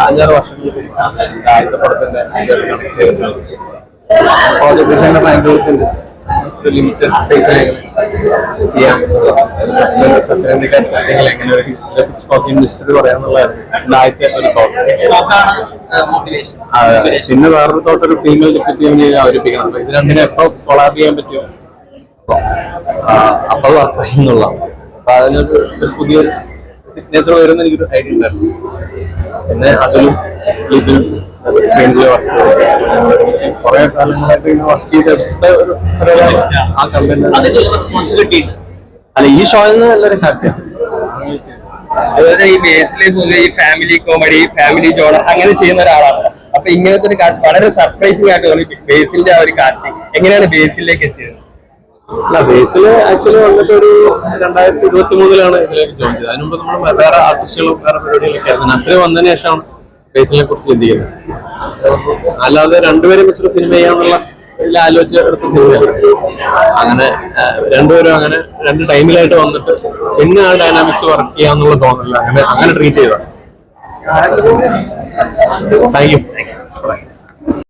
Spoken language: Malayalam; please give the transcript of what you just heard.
അഞ്ചാറ് വർഷങ്ങൾക്ക് ആദ്യത്തെ ഒരു ലിമിറ്റഡ് എങ്ങനെ ഒരു പറയാന്നുള്ളതായിരുന്നു ആദ്യത്തെ ഒരു തോട്ട്. പിന്നെ വേറൊരു തോട്ട് ഒരു ഫീമെയിൽ ഡിറ്റക്റ്റീവിനെ അവതരിപ്പിക്കണം. അപ്പൊ ഇത് രണ്ടിനെ എപ്പോ കൊളാബ് ചെയ്യാൻ പറ്റുമോ അപ്പൊ അത്രയും എന്നുള്ള അപ്പൊ അതിനൊരു ഒരു പുതിയൊരു സിഗ്നേച്ചർ വരുന്ന എനിക്കൊരു ഐഡിയ ഉണ്ടായിരുന്നു. പിന്നെ അതിലും ഇതിലും കുറെ കാലങ്ങളായിട്ട് ഇങ്ങനെ വർക്ക് ചെയ്തെടുത്ത ഒരു ആ കണ്ടന്റ് അല്ല ഈ ഷോയിൽ നിന്ന് എല്ലാവരും ഹാപ്പിയാണ് അതുപോലെ ഈ ബേസിലെ പൊതുവെ ഈ ഫാമിലി കോമഡി ഫാമിലി ജോണർ അങ്ങനെ ചെയ്യുന്ന ഒരാളാണ്. അപ്പൊ ഇങ്ങനത്തെ ഒരു കാസ്റ്റ് വളരെ സർപ്രൈസിംഗ് ആയിട്ട് തോന്നി ബേസിന്റെ ആ ഒരു കാസ്റ്റിംഗ് എങ്ങനെയാണ് ബേസിലേക്ക് എത്തിയത്? അല്ല ബേസിൽ ആക്ച്വലി വന്നിട്ട് ഒരു രണ്ടായിരത്തി ഇരുപത്തി മൂന്നിലാണ് ഇതിലേക്ക് ജോയിൻ ചെയ്തത്. അതിന് മുമ്പ് നമ്മൾ വേറെ ആർട്ടിസ്റ്റുകളും വേറെ പരിപാടികളൊക്കെ ആയിരുന്നു. നസ്രി വന്നതിന് ശേഷമാണ് ബേസിനെ കുറിച്ച് ചിന്തിക്കുന്നത്. അല്ലാതെ രണ്ടുപേരും വെച്ചൊരു സിനിമ ചെയ്യാന്നുള്ള ഇതിൽ ആലോചിച്ച് എടുത്ത സിനിമയാണ് അങ്ങനെ രണ്ടുപേരും അങ്ങനെ രണ്ട് ടൈമിലായിട്ട് വന്നിട്ട് പിന്നെ ആ ഡൈനാമിക്സ് വർക്ക് ചെയ്യാന്നുള്ള തോന്നലില്ല അങ്ങനെ അങ്ങനെ ട്രീറ്റ് ചെയ്തതാണ്. Thank you